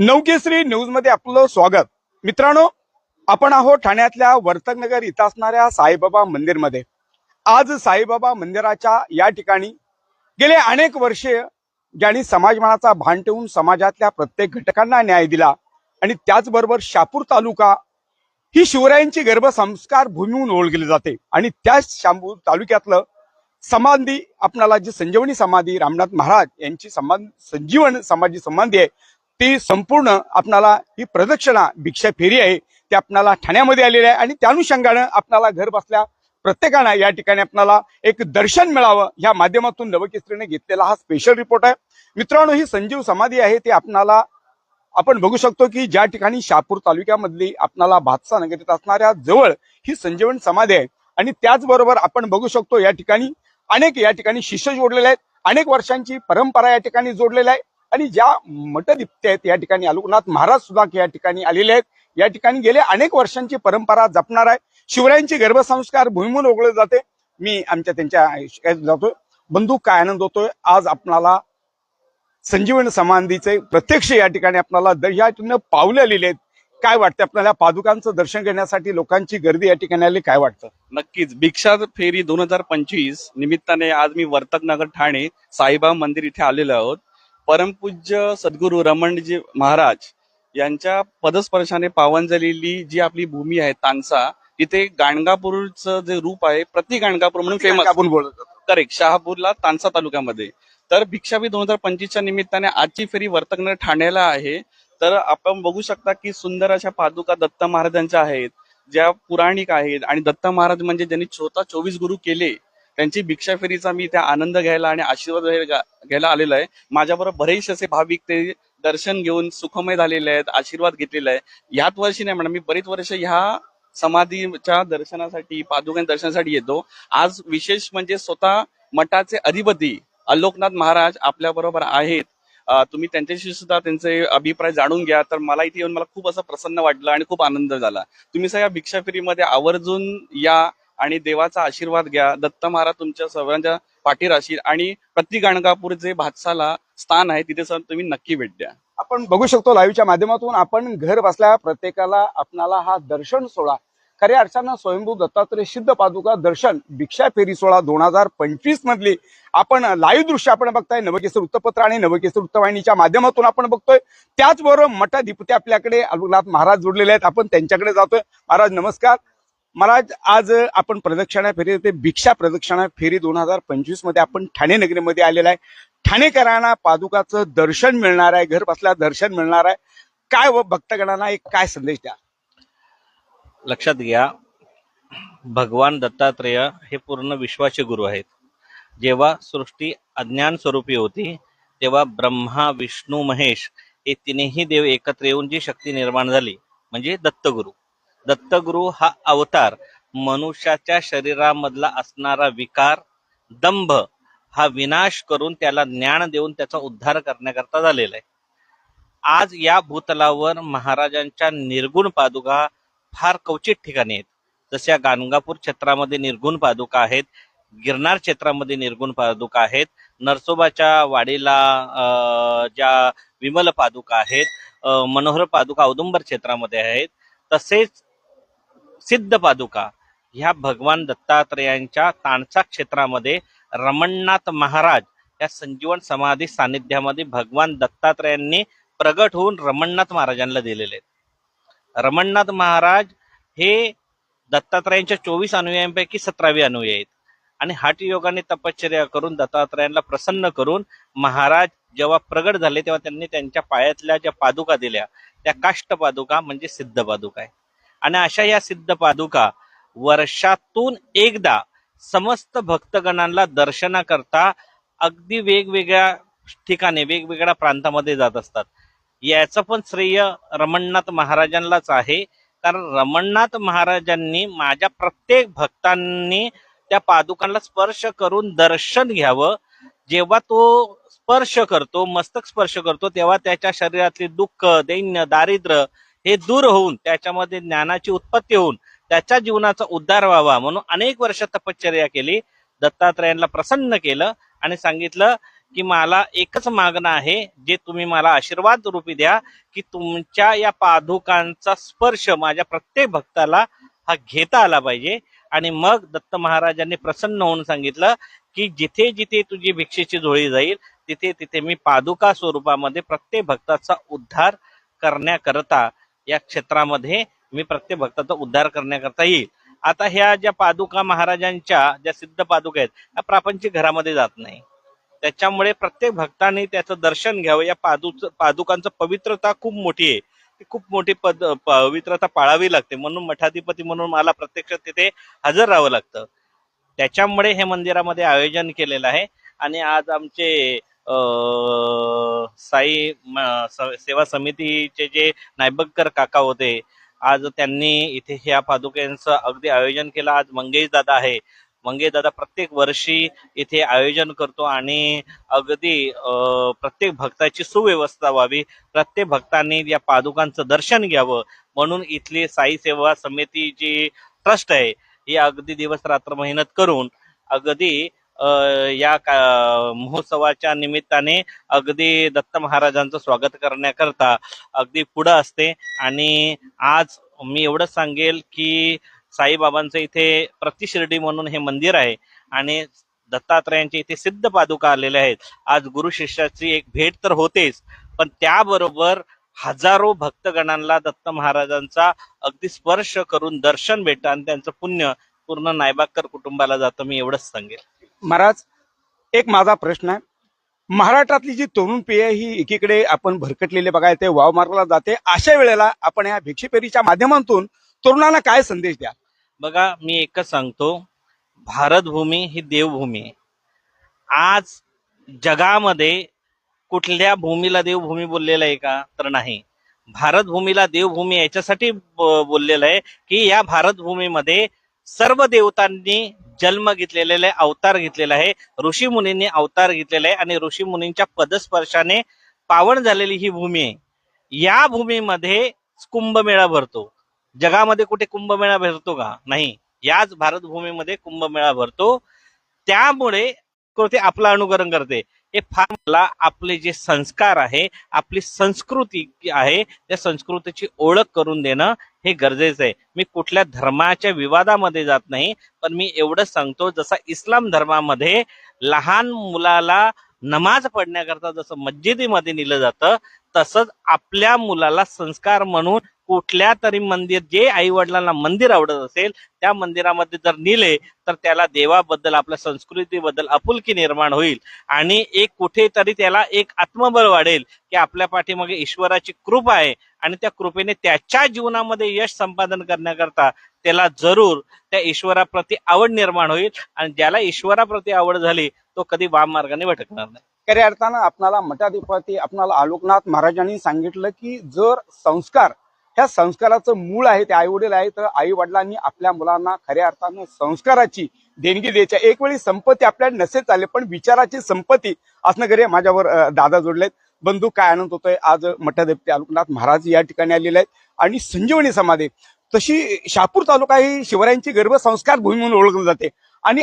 नवकेसरी न्यूजमध्ये आपलं स्वागत. मित्रांनो आपण आहोत ठाण्यातल्या वर्तकनगर इथं असणाऱ्या साईबाबा मंदिरमध्ये. आज साईबाबा मंदिराच्या या ठिकाणी गेले अनेक वर्षे ज्यांनी समाजमानाचा भान ठेवून समाजातल्या प्रत्येक घटकांना न्याय दिला आणि त्याचबरोबर शापूर तालुका ही शिवरायांची गर्भसंस्कार संस्कार भूमीहून ओळखली जाते. आणि त्याच शापूर तालुक्यातलं समाधी आपणाला जी संजीवनी समाधी रामनाथ महाराज यांची समाधी संजीवन समाधी समाधी आहे ती संपूर्ण आपणाला ही प्रदक्षिणा भिक्षा फेरी आहे ती आपणाला ठाण्यामध्ये आलेली आहे आणि त्या अनुषंगानं आपणाला घर बसल्या प्रत्येकानं या ठिकाणी आपणाला एक दर्शन मिळावं या माध्यमातून नवकेसरीने घेतलेला हा स्पेशल रिपोर्ट आहे. मित्रांनो ही संजीव समाधी आहे ती आपणाला आपण बघू शकतो की ज्या ठिकाणी शहापूर तालुक्यामधली आपणाला भातसा नगरीत असणाऱ्या जवळ ही संजीवन समाधी आहे आणि त्याचबरोबर आपण बघू शकतो या ठिकाणी अनेक या ठिकाणी शिष्य जोडलेले आहेत. अनेक वर्षांची परंपरा या ठिकाणी जोडलेल्या आहे आणि ज्या मठदिप्ते आहेत या ठिकाणी अलोकनाथ महाराज सुद्धा या ठिकाणी आलेले आहेत. या ठिकाणी गेले अनेक वर्षांची परंपरा जपणार आहे. शिवरायांची गर्भसंस्कार भूमी ओळखले जाते. मी आमच्या त्यांच्या आयुष्यात जातोय बंधू काय आनंद होतोय? आज आपणाला संजीवन समाधीचे प्रत्यक्ष या ठिकाणी आपल्याला या ठिकाणी पावले आलेले आहेत. काय वाटतं आपल्याला? पादुकांचं दर्शन घेण्यासाठी लोकांची गर्दी या ठिकाणी आली. काय वाटतं? नक्कीच. भिक्षा फेरी दोन हजार पंचवीस निमित्ताने आज मी वर्तक नगर ठाणे साईबाबा मंदिर इथे आलेलो आहोत. परमपूज्य सद्गुरू रमणजी महाराज यांच्या पदस्पर्शाने पावन झालेली जी आपली भूमी आहे तानसा तिथे गाणगापूरचं जे रूप आहे प्रति गाणगापूर म्हणून फेमस आपण बोलत. करेक्ट शहापूरला तानसा तालुक्यामध्ये. तर भिक्षाभी दोन हजार पंचवीसच्या निमित्ताने आजची फेरी वर्तकनगर ठाण्याला आहे. तर आपण बघू शकता की सुंदर अशा पादुका दत्त महाराजांच्या आहेत ज्या पुराणिक आहेत. आणि दत्त महाराज म्हणजे ज्यांनी स्वतः चोवीस गुरु केले त्यांची भिक्षा फेरीचा मी त्या आनंद घ्यायला आणि आशीर्वाद घ्यायला आलेलो आहे. माझ्याबरोबर बरेचसे असे भाविक ते दर्शन घेऊन सुखमय झालेले आहेत आशीर्वाद घेतलेला आहे याच वर्षी नाही म्हणा मी बरीच वर्ष ह्या समाधीच्या दर्शनासाठी पादुकांच्या दर्शनासाठी येतो. आज विशेष म्हणजे स्वतः मठाचे अधिपती अलोकनाथ महाराज आपल्या बरोबर आहेत तुम्ही त्यांच्याशी सुद्धा त्यांचे अभिप्राय जाणून घ्या. तर मला इथे येऊन मला खूप असं प्रसन्न वाटलं आणि खूप आनंद झाला. तुम्ही सगळ्या भिक्षा फेरीमध्ये आवर्जून या आणि देवाचा आशीर्वाद घ्या. दत्त महाराज तुमच्या सर्वांच्या पाठी आणि प्रति गाणगापूर जे भातसाला स्थान आहे तिथे सर तुम्ही नक्की भेट द्या. आपण बघू शकतो लाईव्हच्या माध्यमातून आपण घर बसल्या प्रत्येकाला आपणाला हा दर्शन सोहळा. खऱ्या अर्थानं स्वयंभू दत्तात्रय सिद्ध पादुका दर्शन भिक्षा फेरी सोहळा दोन हजार पंचवीस मधली आपण लाईव्ह दृश्य आपण बघताय. नवकेसर वृत्तपत्र आणि नवकेसर वृत्तवाहिनीच्या माध्यमातून आपण बघतोय. त्याचबरोबर मठाधिपती आपल्याकडे अलोकनाथ महाराज जोडलेले आहेत. आपण त्यांच्याकडे जातोय. महाराज नमस्कार. मला आज आपण प्रदक्षिणा फेरी ते भिक्षा प्रदक्षिणा फेरी दोन हजार पंचवीसमध्ये आपण ठाणे नगरीमध्ये आलेला आहे. ठाणेकरांना पादुकाचं दर्शन मिळणार आहे. घर बसल्या दर्शन मिळणार आहे. काय व भक्तगणांना एक काय संदेश द्या? लक्षात घ्या. भगवान दत्तात्रेय हे पूर्ण विश्वाचे गुरु आहेत. जेव्हा सृष्टी अज्ञान स्वरूपी होती तेव्हा ब्रह्मा विष्णू महेश हे तिन्ही देव एकत्र येऊन जी शक्ती निर्माण झाली म्हणजे दत्तगुरु. दत्तगुरु हा अवतार. मनुष्याच्या शरीरामधला असणारा विकार दंभ हा विनाश करून त्याला ज्ञान देऊन त्याचा उद्धार करण्याकरता झालेला आहे. आज या भूतलावर महाराजांच्या निर्गुण पादुका फार क्वचित ठिकाणी आहेत. जशा गाणगापूर क्षेत्रामध्ये निर्गुण पादुका आहेत गिरनार क्षेत्रामध्ये निर्गुण पादुका आहेत नरसोबाच्या वाडीला अं, ज्या विमल पादुका आहेत मनोहर पादुका औदुंबर क्षेत्रामध्ये आहेत तसेच सिद्ध पादुका ह्या भगवान दत्तात्रेयांच्या तानसा क्षेत्रामध्ये रमणनाथ महाराज या संजीवन समाधी सानिध्यामध्ये भगवान दत्तात्रेयांनी प्रगट होऊन रमणनाथ महाराजांना दिलेले आहेत. रमणनाथ महाराज हे दत्तात्रयांच्या चोवीस अनुयायांपैकी सतरावे अनुयायी आहेत. आणि हाटी योगाने तपश्चर्या करून दत्तात्रयांना प्रसन्न करून महाराज जेव्हा प्रगट झाले तेव्हा त्यांनी त्यांच्या पायातल्या ज्या पादुका दिल्या त्या काष्ट पादुका म्हणजे सिद्ध पादुका आहे आणि अशा या सिद्ध पादुका वर्षातून एकदा समस्त भक्तगणांना दर्शनाकरता अगदी वेगवेगळ्या ठिकाणी वेगवेगळ्या प्रांतामध्ये जात असतात. याचं पण श्रेय रमणनाथ महाराजांनाच आहे. कारण रमणनाथ महाराजांनी माझ्या प्रत्येक भक्तांनी त्या पादुकांना स्पर्श करून दर्शन घ्यावं. जेव्हा तो स्पर्श करतो मस्तक स्पर्श करतो तेव्हा त्याच्या शरीरातले दुःख दैन्य दारिद्र्य हे दूर होऊन त्याच्यामध्ये ज्ञानाची उत्पत्ती होऊन त्याच्या जीवनाचा उद्धार व्हावा म्हणून अनेक वर्ष तपश्चर्या केली. दत्तात्रयांना प्रसन्न केलं आणि सांगितलं की मला एकच मागणं आहे जे तुम्ही मला आशीर्वाद रूपी द्या की तुमच्या या पादुकांचा स्पर्श माझ्या प्रत्येक भक्ताला हा घेता आला पाहिजे. आणि मग दत्त महाराजांनी प्रसन्न होऊन सांगितलं की जिथे जिथे तुझी भिक्षेची झोळी जाईल तिथे तिथे मी पादुका स्वरूपामध्ये प्रत्येक भक्ताचा उद्धार करण्याकरता या क्षेत्रामध्ये मी प्रत्येक भक्ताचा उद्धार करण्याकरता येईल. आता ह्या ज्या पादुका महाराजांच्या ज्या सिद्ध पादुका आहेत त्या प्रापंचिक घरामध्ये जात नाही. त्याच्यामुळे प्रत्येक भक्ताने त्याचं दर्शन घ्यावं. या पादूच पादुकांचं पवित्रता खूप मोठी आहे. ती खूप मोठी पद पवित्रता पाळावी लागते. म्हणून मठाधिपती म्हणून मला प्रत्यक्ष तिथे हजर राहावं लागतं. त्याच्यामुळे हे मंदिरामध्ये आयोजन केलेलं आहे. आणि आज आमचे साई स- सेवा समितीचे जे नायबक्कर काका होते आज त्यांनी इथे ह्या पादुकांचं अगदी आयोजन केलं. आज मंगेश दादा आहे. मंगेश दादा प्रत्येक वर्षी इथे आयोजन करतो आणि अगदी प्रत्येक भक्ताची सुव्यवस्था व्हावी. प्रत्येक भक्तांनी या पादुकांचं दर्शन घ्यावं. म्हणून इथली साई सेवा समिती जी ट्रस्ट आहे ही अगदी दिवस रात्र मेहनत करून अगदी या का- महोत्सवाच्या निमित्ताने अगदी दत्त महाराजांचं स्वागत करण्याकरता अगदी पुढं असते. आणि आज मी एवढंच सांगेल की साईबाबांचं इथे प्रतिशिर्डी म्हणून हे मंदिर आहे आणि दत्तात्रयांच्या इथे सिद्ध पादुका आलेल्या आहेत. आज गुरु शिष्याची एक भेट तर होतेच पण त्याबरोबर हजारो भक्तगणांना दत्त महाराजांचा अगदी स्पर्श करून दर्शन भेटतं आणि त्यांचं पुण्य पूर्ण नायबाकर कुटुंबाला जातं मी एवढंच सांगेल. महाराज एक माझा प्रश्न आहे. महाराष्ट्रातली जी तरुण पिढी ही एकीकडे आपण भरकटलेले बघायला ते वाव मार्गाला जाते. अशा वेळेला आपण या भिक्षेपेरीच्या माध्यमातून तरुणांना काय संदेश द्या बघा मी एकच सांगतो. भारतभूमी ही देवभूमी आहे. आज जगामध्ये कुठल्या भूमीला देवभूमी बोललेलं आहे का? तर नाही. भारतभूमीला देवभूमी याच्यासाठी बोललेलं आहे की या भारतभूमीमध्ये सर्व देवतांनी जन्म घेतलेला आहे अवतार घेतलेला आहे. ऋषी मुनींनी अवतार घेतलेला आहे आणि ऋषी मुनींच्या पदस्पर्शाने पावन झालेली ही भूमी आहे. या भूमीमध्ये कुंभमेळा भरतो. जगामध्ये कुठे कुंभमेळा भरतो का? नाही. याच भारत भूमीमध्ये कुंभमेळा भरतो. त्यामुळे कृती आपलं अनुकरण करते? हे फार मला आपले जे संस्कार आहे आपली संस्कृती आहे त्या संस्कृतीची ओळख करून देणं हे गरजेचं आहे. मी कुठल्या धर्माच्या विवादामध्ये जात नाही पण मी एवढंच सांगतो जसा इस्लाम धर्मामध्ये लहान मुलाला नमाज पडण्याकरता जसं मस्जिदीमध्ये नेलं जातं तसंच आपल्या मुलाला संस्कार म्हणून कुठल्या तरी मंदिर जे आई वडिलांना मंदिर आवडत असेल त्या मंदिरामध्ये जर नेले तर त्याला देवाबद्दल आपल्या संस्कृतीबद्दल आपुलकी निर्माण होईल. आणि एक कुठेतरी त्याला एक आत्मबळ वाढेल की आपल्या पाठीमागे ईश्वराची कृपा आहे. आणि त्या कृपेने त्याच्या जीवनामध्ये यश संपादन करण्याकरता त्याला जरूर त्या ईश्वराप्रती आवड निर्माण होईल. आणि ज्याला ईश्वराप्रती आवड झाली तो कधी वाम मार्गाने भटकणार नाही. खऱ्या अर्थानं आपणाला मठाधिपती आपणाला आलोकनाथ महाराजांनी सांगितलं की जर संस्कार ह्या संस्काराचं मूळ आहे ते आई वडील आहे तर आई वडिलांनी आपल्या मुलांना खऱ्या अर्थानं संस्काराची देणगी द्यायची. एक वेळी संपत्ती आपल्याला नसेल आले पण विचाराची संपत्ती असणं गरे माझ्यावर दादा जोडलेत. बंधू काय आनंद होतोय? आज मठाधिपती आलोकनाथ महाराज या ठिकाणी आलेले आहेत. आणि संजीवनी समाधी तशी शहापूर तालुका ही शिवरायांची गर्भ संस्कार भूमी म्हणून ओळखली जाते. आणि